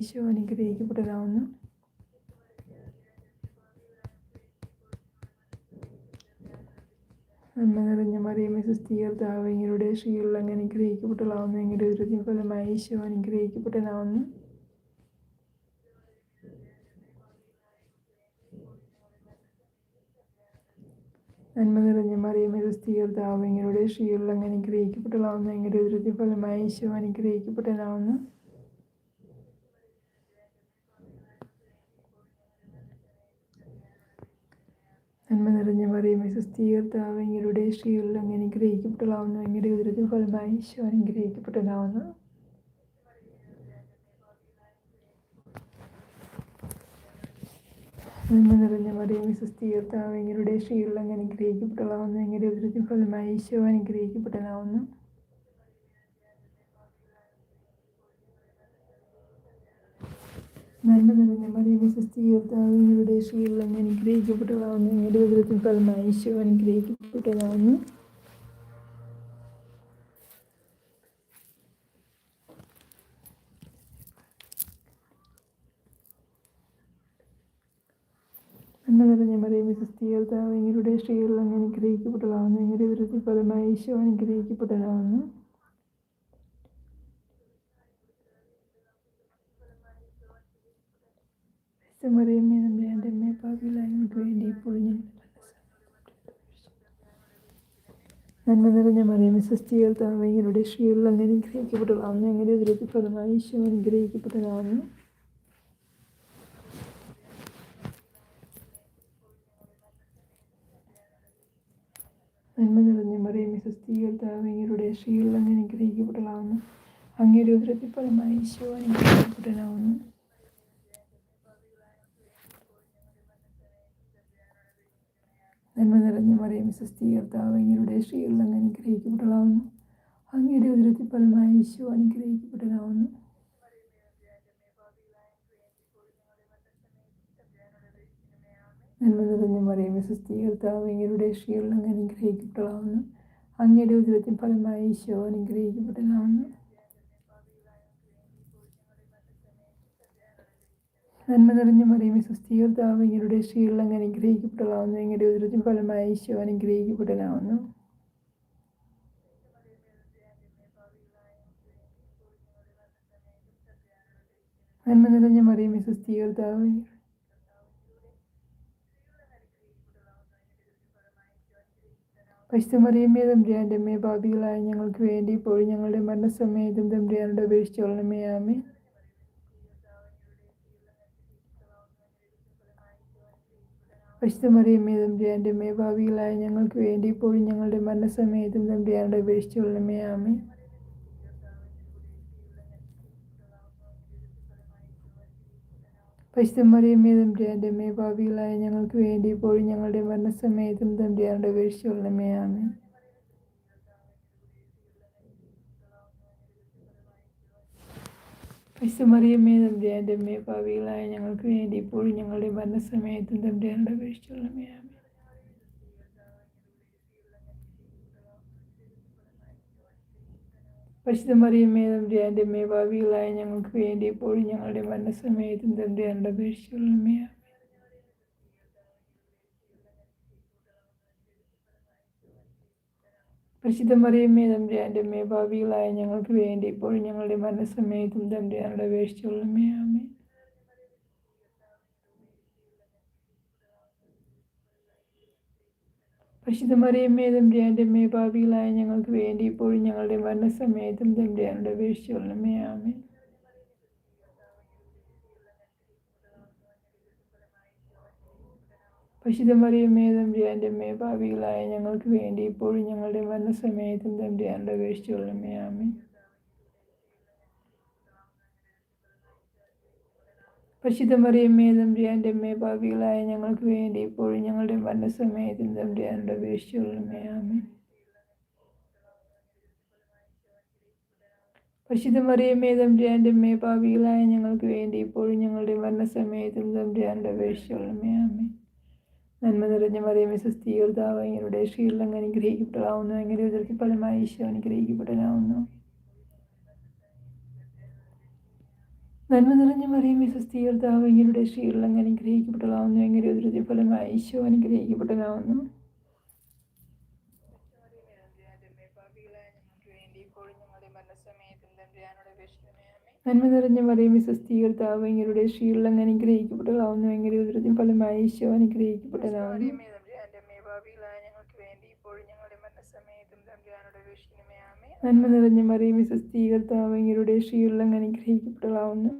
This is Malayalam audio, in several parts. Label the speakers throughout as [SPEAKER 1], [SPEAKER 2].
[SPEAKER 1] ഈശോ അനുഗ്രഹിക്കപ്പെട്ടതാവുന്നു നന്മ നിറഞ്ഞ മറിയമ്മ സുസ്ഥീകർത്താവ് എങ്ങളുടെ ശ്രീയുള്ള അങ്ങ് അനുഗ്രഹിക്കപ്പെട്ടതാവുന്നു എങ്ങനെ ഒരു ഫലമായി ഈശോ അനുഗ്രഹിക്കപ്പെട്ടതാവുന്നു നന്മ നിറഞ്ഞ മറിയമേ സുസ്ഥീകർത്താവ് എങ്ങളുടെ ശ്രീയുള്ള അങ്ങ് അനുഗ്രഹിക്കപ്പെട്ടതാവുന്നു എങ്ങനെ ഒരു ഫലമായി ഈശോ അനുഗ്രഹിക്കപ്പെട്ടതാവുന്നു നന്മ നിറഞ്ഞ മറിയമേ സുസ്ഥീകർത്താവ് എങ്ങളുടെ ശ്രീയുള്ള അങ്ങ് അനുഗ്രഹിക്കപ്പെട്ടതാവുന്നു. എങ്ങളുടെ ഉദരത്തിൽ ഫലമായി ഈശോ അനുഗ്രഹിക്കപ്പെട്ടതാവുന്നു. നന്മ നിറഞ്ഞ മറിയമേ സുസ്ഥീകർത്താവ് എങ്ങളുടെ ശ്രീയുള്ള അങ്ങ് അനുഗ്രഹിക്കപ്പെട്ടതാവുന്നു. എങ്ങളുടെ ഉദരത്തിൽ ഫലമായി ഈശോ അനുഗ്രഹിക്കപ്പെട്ടതാവുന്നു. നന്മ നിറഞ്ഞ മറിയമേ സുസ്ഥീകർത്താവ് എങ്ങളുടെ ശ്രീയുള്ള അങ്ങ് അനുഗ്രഹിക്കപ്പെട്ടതാവുന്നു എങ്ങളുടെ വിധത്തിൽ ഫലമായി ഈശോ അനുഗ്രഹിക്കപ്പെട്ടതാവുന്നു നന്മ നിറഞ്ഞ മറിയമേ സുസ്ഥീകർത്താവ് എങ്ങളുടെ ശ്രീകളിൽ അങ്ങ് അനുഗ്രഹിക്കപ്പെട്ടതാവുന്നു എങ്ങളുടെ വിധത്തിൽ ഫലമായി ഈശോ അനുഗ്രഹിക്കപ്പെട്ടതാവുന്നു മറിയമ്മേ നമ്മുടെ എന്റെ അമ്മയെ പാപികളായ ഞങ്ങൾക്ക് വേണ്ടി ഇപ്പോഴും നന്മ നിറഞ്ഞ മറിയമ്മേ സ്വസ്ഥീകർത്താവ് എങ്ങളുടെ ശ്രീകളിൽ അങ്ങ് അനുഗ്രഹിക്കപ്പെട്ടതാവുന്നു അങ്ങനെ ഉദരത്തിൽ ഫലമായി ഈശോ അനുഗ്രഹിക്കപ്പെട്ടതാവുന്നു നന്മ നിറഞ്ഞ മറിയ സ്വസ്ഥീകർത്താവ് എങ്ങളുടെ ശ്രീകളിൽ അങ്ങ് അനുഗ്രഹിക്കപ്പെട്ടതാവുന്നു അങ്ങയുടെ ഉദരത്തിൽ ഫലമായി ഈശോ അനുഗ്രഹിക്കപ്പെട്ടതാവുന്നു നന്മ നിറഞ്ഞ മറിയം സ്വസ്ഥീകർത്താവ് അങ്ങയുടെ ശ്രീയുള്ള അങ്ങ് അനുഗ്രഹിക്കപ്പെട്ടതാവുന്നു അങ്ങയുടെ ഉദരത്തിൽ ഫലമായ ഈശോ അനുഗ്രഹിക്കപ്പെട്ടതാവുന്നു നന്മ നിറഞ്ഞ മറിയം സ്വസ്ഥീകർത്താവ് അങ്ങയുടെ ശ്രീയുള്ള അങ്ങ് അനുഗ്രഹിക്കപ്പെട്ടതാവുന്നു അങ്ങയുടെ ഉദരത്തിൽ ഫലമായ ഈശോ അനുഗ്രഹിക്കപ്പെട്ടതാവുന്നു നന്മ നിറഞ്ഞ മറിയമേ സുസ്ഥീകർത്താവ് എങ്ങളുടെ ശ്രീയുള്ള അങ്ങ് അനുഗ്രഹിക്കപ്പെട്ടതാവുന്നു എങ്ങളുടെ ഉദരത്തിൻ ഫലമായി ഈശോ അനുഗ്രഹിക്കപ്പെടലാവുന്നു. നന്മ നിറഞ്ഞ മറിയമേ സുസ്ഥീകർത്താവ് പരിശുദ്ധമറിയമ്മേ തമ്പ്രിയാന്റെ അമ്മേ ഭാവികളായ ഞങ്ങൾക്ക് വേണ്ടി ഇപ്പോഴും ഞങ്ങളുടെ മരണസമയത്തും തമ്പ്രിയാനോട് അപേക്ഷിച്ചോളണമേ ആമേ പരിശുദ്ധമറിയമ്മേ തമ്പുരാന്റെ മേ ഭാവികളായ ഞങ്ങൾക്ക് വേണ്ടി ഇപ്പോഴും ഞങ്ങളുടെ മരണസമയത്തും തമ്പുരാനോട് അപേക്ഷിച്ചുകൊള്ളണമേ ആമേ പരിശുദ്ധമറിയമ്മേ തമ്പുരാന്റെ മേ ഭാവികളായ ഞങ്ങൾക്ക് വേണ്ടി ഇപ്പോഴും ഞങ്ങളുടെ മരണസമയത്തും തമ്പുരാനോട് അപേക്ഷിച്ചുകൊള്ളണമേ ആമേ പരിശുദ്ധമറിയമ്മേ തമ്പുരാന്റെ അമ്മയെ ഭാവികളായ ഞങ്ങൾക്ക് വേണ്ടി ഇപ്പോഴും ഞങ്ങളുടെ മരണസമയത്തും തമ്പുരാനോട് അപേക്ഷിച്ചുകൊള്ളണമേ ആമേ പരിശുദ്ധമറിയമ്മേ തമ്പുരാന്റെ അമ്മേ ഭാവികളായ ഞങ്ങൾക്ക് വേണ്ടി ഇപ്പോഴും ഞങ്ങളുടെ ഭരണസമയത്തും തമ്പുരാനോട് അപേക്ഷിച്ചുകൊള്ളണമേ ആമേ പരിശുദ്ധ മറിയമ്മേ തമ്പുരാന്റെ അമ്മേ ഭാവികളായ ഞങ്ങൾക്ക് വേണ്ടി ഇപ്പോഴും ഞങ്ങളുടെ മരണസമയത്തും തമ്പുരാനോട് അപേക്ഷിച്ചുകൊള്ളണമേ ആമേ പരിശുദ്ധ മറിയമ്മേ തമ്പുരാന്റെ അമ്മേ ഭാവികളായ ഞങ്ങൾക്ക് വേണ്ടി ഇപ്പോഴും ഞങ്ങളുടെ മരണസമയത്തും തമ്പുരാനോട് അപേക്ഷിച്ചുകൊള്ളണമേ ആമേ പരിശുദ്ധ മറിയമ്മേ തമ്പുരാന്റെ അമ്മേ ഭാവികളായ ഞങ്ങൾക്ക് വേണ്ടി ഇപ്പോഴും ഞങ്ങളുടെ മരണസമയത്തും തമ്പുരാനോട് അപേക്ഷിച്ചുള്ള ആമേ പരിശുദ്ധ മറിയമ്മേ തമ്പുരാന്റെ അമ്മേ ഭാവികളായ ഞങ്ങൾക്ക് വേണ്ടി ഇപ്പോഴും ഞങ്ങളുടെ മരണസമയത്തും തമ്പുരാനോട് അപേക്ഷിച്ചുള്ള ആമേ പരിശുദ്ധ മറിയമ്മേ തമ്പുരാന്റെ അമ്മേ ഭാവികളായ ഞങ്ങൾക്ക് വേണ്ടി ഇപ്പോഴും ഞങ്ങളുടെ മരണസമയത്തും തമ്പുരാനോട് അപേക്ഷിച്ചുള്ള ആമേ നന്മ നിറഞ്ഞ മറിയമേ സുസ്ഥീകർത്താവ് അങ്ങയുടെ അങ്ങ് അനുഗ്രഹിക്കപ്പെടാവുന്നു. അങ്ങനെ ഉദരത്തിൽ ഫലമായി ഈശോ അനുഗ്രഹിക്കപ്പെടാവുന്നു. നന്മ നിറഞ്ഞ മറിയമേ സുസ്ഥീകർത്താവ് എങ്ങളുടെ ശ്രീകളിൽ അങ്ങ് അനുഗ്രഹിക്കപ്പെട്ടതാവുന്നു എങ്ങനെ ഒരു ഫലമായി ഈശോ അനുഗ്രഹിക്കപ്പെട്ടതാവുന്നു നന്മ നിറഞ്ഞ മറിയമേ സുസ്ഥീകർത്താവ് എങ്ങളുടെ ശ്രീകളിൽ അങ്ങ് അനുഗ്രഹിക്കപ്പെട്ടതാവുന്നു എങ്ങനെ ഒരു ഫലമായി ഈശോ അനുഗ്രഹിക്കപ്പെട്ടതാവുന്നു നന്മ നിറഞ്ഞ മറിയമേ സുസ്ഥീകർത്താവ് എങ്ങളുടെ ശ്രീകളിൽ അങ്ങ് അനുഗ്രഹിക്കപ്പെട്ടതാവുന്നു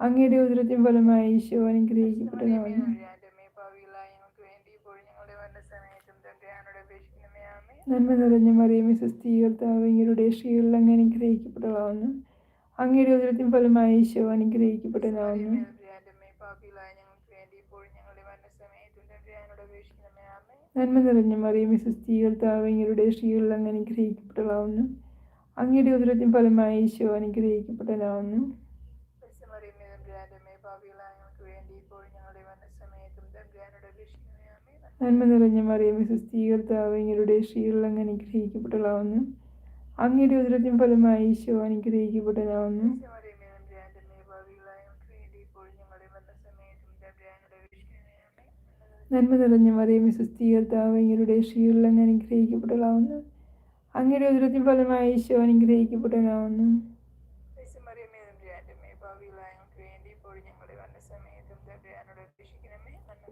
[SPEAKER 1] അങ്ങയുടെ ഉദരത്തിൻ ഫലമായി ഈശോ അനുഗ്രഹിക്കപ്പെട്ടതാവുന്നു നന്മ നിറഞ്ഞ മറിയമേ സുസ്ഥീകർത്താവ് എങ്ങളുടെ ശ്രീകളിൽ അങ്ങ് അനുഗ്രഹിക്കപ്പെട്ടതാവുന്നു അങ്ങയുടെ ഉദരത്തിൻ ഫലമായി ഈശോ അനുഗ്രഹിക്കപ്പെട്ടതാകുന്നു നന്മ നിറഞ്ഞ മറിയമേ സുസ്ഥീകർത്താവ് താവങ്ങളുടെ സ്ത്രീകളിൽ അങ്ങ് അനുഗ്രഹിക്കപ്പെട്ടതാവുന്നു. അങ്ങയുടെ ഉദരത്തിൻ ഫലമായി ഈശോ അനുഗ്രഹിക്കപ്പെട്ടതാവുന്നു. നന്മ നിറഞ്ഞ മറിയമേ സുസ്ഥീകർത്താവ് താവങ്ങളുടെ സ്ത്രീകളിൽ അങ്ങ് അനുഗ്രഹിക്കപ്പെട്ടതാവുന്നു. അങ്ങയുടെ ഉദരത്തിൻ ഫലമായി ഈശോ അനുഗ്രഹിക്കപ്പെട്ടതാവുന്നു നന്മ നിറഞ്ഞ മറിയമേ സുസ്ഥീകർത്താവ് ശ്രീകളിൽ അങ്ങ് അനുഗ്രഹിക്കപ്പെട്ടതാവുന്നു അങ്ങയുടെ ഉദരത്തിൻ ഫലമായി ഈശോ അനുഗ്രഹിക്കപ്പെട്ടതാവുന്നു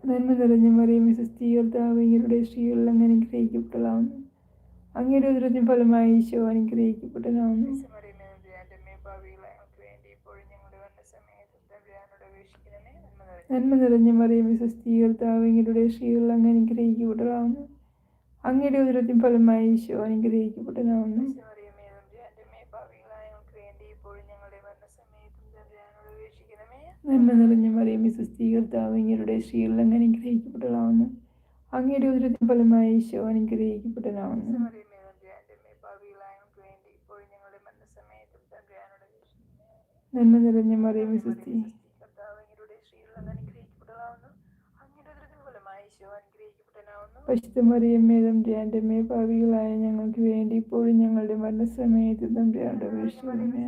[SPEAKER 1] നന്മ നിറഞ്ഞ മറിയമേ സുസ്ഥീകർത്താവ് ശ്രീകളിൽ അങ്ങ് അനുഗ്രഹിക്കപ്പെട്ടതാവുന്നു അങ്ങയുടെ ഉദരത്തിൻ ഫലമായി ഈശോ അനുഗ്രഹിക്കപ്പെട്ടതാവുന്നു. നന്മ നിറഞ്ഞ മറിയമേ സുസ്ഥീകർത്താവ് എങ്ങളുടെ ശ്രീകളിൽ അങ്ങ് അനുഗ്രഹിക്കപ്പെട്ടതാവുന്നു. അങ്ങയുടെ ഉദരത്തിൻ ഫലമായി ഈശോ അനുഗ്രഹിക്കപ്പെട്ടതാവുന്നു. നന്മ നിറഞ്ഞ മറിയമേ സുസ്ഥീകർത്താവ് എങ്ങളുടെ ശ്രീകളിൽ അങ്ങ് അനുഗ്രഹിക്കപ്പെട്ടതാവുന്നു. അങ്ങയുടെ ഉദരത്തിൻ ഫലമായി ഈശോ അനുഗ്രഹിക്കപ്പെട്ടതാവുന്നു. നന്മ നിറഞ്ഞ മറിയമേ സുസ്ഥി പശുത്ത മറിയമ്മേ തമ്പുരാന്റെ അമ്മേ പാവികളായ ഞങ്ങൾക്ക് വേണ്ടി ഇപ്പോഴും ഞങ്ങളുടെ മരണസമയത്ത് തമ്പുരാന്റെ അപേക്ഷിക്കണമേ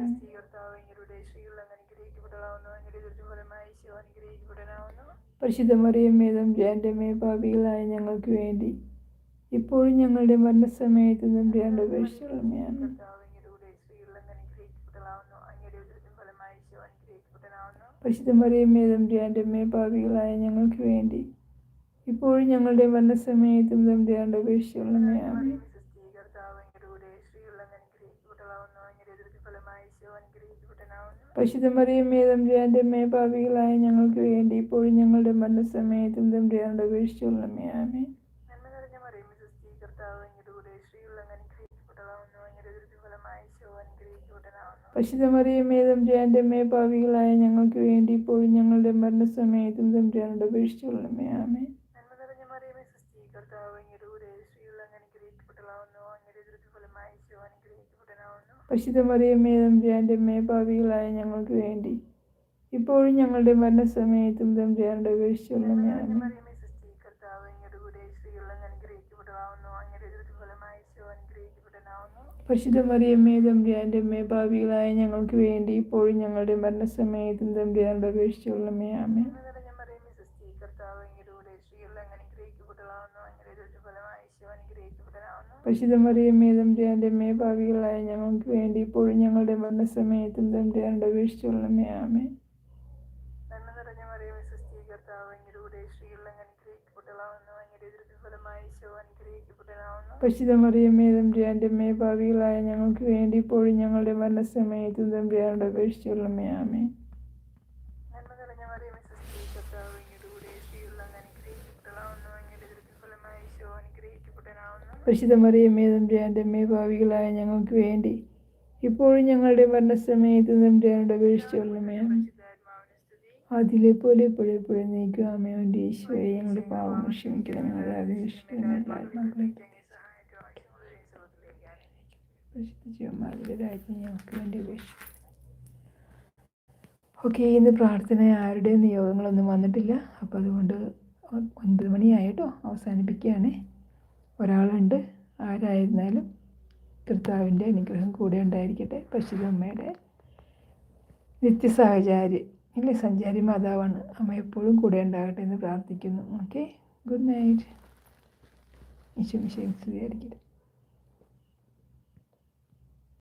[SPEAKER 1] പരിശുദ്ധ മറിയമ്മേ തമ്പുരാന്റെ അമ്മേ പാവികളായ ഞങ്ങൾക്ക് വേണ്ടി ഇപ്പോഴും ഞങ്ങളുടെ മരണസമയത്ത് തമ്പുരാന്റെ അപേക്ഷിക്കണമേ പരിശുദ്ധ മറിയമ്മേ തമ്പുരാന്റെ അമ്മേ പാവികളായ ഞങ്ങൾക്ക് വേണ്ടി. ഇപ്പോഴും ഞങ്ങളുടെ മരണസമയത്തും തമ്പുരാന്റെ അപേക്ഷിക്കണമേ ആമേൻ. പരിശുദ്ധ മറിയമ്മേ തമ്പുരാന്റെ അമ്മേ പാവികളായ ഞങ്ങൾക്ക് വേണ്ടി ഇപ്പോഴും ഞങ്ങളുടെ മരണസമയത്തും തമ്പുരാന്റെ അപേക്ഷിക്കണമേ ആമേൻ. പരിശുദ്ധ മറിയമ്മേ തമ്പുരാന്റെ അമ്മേ ഭാവികളായ ഞങ്ങൾക്ക് വേണ്ടി ഇപ്പോഴും ഞങ്ങളുടെ മരണസമയത്തും തമ്പുരാനോട് അപേക്ഷിച്ചുകൊള്ളണമേ ആമേ പരിശുദ്ധ മറിയമ്മേ തമ്പുരാന്റെ അമ്മേ ഭാവികളായ ഞങ്ങൾക്ക് വേണ്ടി ഇപ്പോഴും ഞങ്ങളുടെ മരണസമയത്തും തമ്പുരാനോട് അപേക്ഷിച്ചുകൊള്ളണമേ ആമേ പരിശുദ്ധ മറിയമ്മേ തമ്പുരാന്റെ അമ്മേ ഭാവികളായ ഞങ്ങൾക്ക് വേണ്ടി ഇപ്പോഴും ഞങ്ങളുടെ മരണസമയത്തും തമ്പുരാനോട് അപേക്ഷിച്ചുള്ള ആമേ പരിശുദ്ധ മറിയമ്മേ തമ്പുരാന്റെ അമ്മേ ഭാവികളായ ഞങ്ങൾക്ക് വേണ്ടി ഇപ്പോഴും ഞങ്ങളുടെ മരണസമയത്തും തമ്പുരാനോട് അപേക്ഷിച്ചുള്ള ആമേ പരിശുദ്ധ മറിയമ്മേ തമ്പുരാന്റെ അമ്മേ ഭാവികളായ ഞങ്ങൾക്ക് വേണ്ടി ഇപ്പോഴും ഞങ്ങളുടെ മരണസമയത്തും തമ്പുരാനോട് അപേക്ഷിച്ചുകൊള്ളമേ ആമേ പരിശുദ്ധ മറിയമ്മേ തമ്പുരാന്റെ അമ്മേ ഭാവികളായ ഞങ്ങൾക്ക് വേണ്ടി ഇപ്പോഴും ഞങ്ങളുടെ മരണസമയത്ത് തമ്പുരാനോട് അപേക്ഷിച്ചുകൊള്ളമേ ആമേ അതിലെ പോലെ എപ്പോഴും എപ്പോഴും നീക്കുക അമ്മയോന്റെ ഈശോയെ ഞങ്ങളുടെ പാവം ക്ഷമിക്കണം ഞങ്ങളെ അപേക്ഷിക്കണം എല്ലാവരും ജീവന്മാരുടേതായിട്ട് ഞങ്ങൾക്ക് വേണ്ടി അപേക്ഷിക്കും ഓക്കെ ഇന്ന് പ്രാർത്ഥന ആരുടെയും നിയോഗങ്ങളൊന്നും വന്നിട്ടില്ല. അപ്പോൾ അതുകൊണ്ട് ഒൻപത് മണിയായിട്ടോ അവസാനിപ്പിക്കുകയാണ്. ഒരാളുണ്ട്. ആരായിരുന്നാലും കർത്താവിന്റെ അനുഗ്രഹം കൂടെ ഉണ്ടായിരിക്കട്ടെ. പശുതമ്മയുടെ നിത്യസഹചാരി ഇല്ലേ? സഞ്ചാരി മാതാവാണ്. അമ്മ എപ്പോഴും കൂടെ ഉണ്ടാകട്ടെ എന്ന് പ്രാർത്ഥിക്കുന്നു. ഓക്കെ ഗുഡ് നൈറ്റ് ഈശോ സ്വീകരിക്കട്ടെ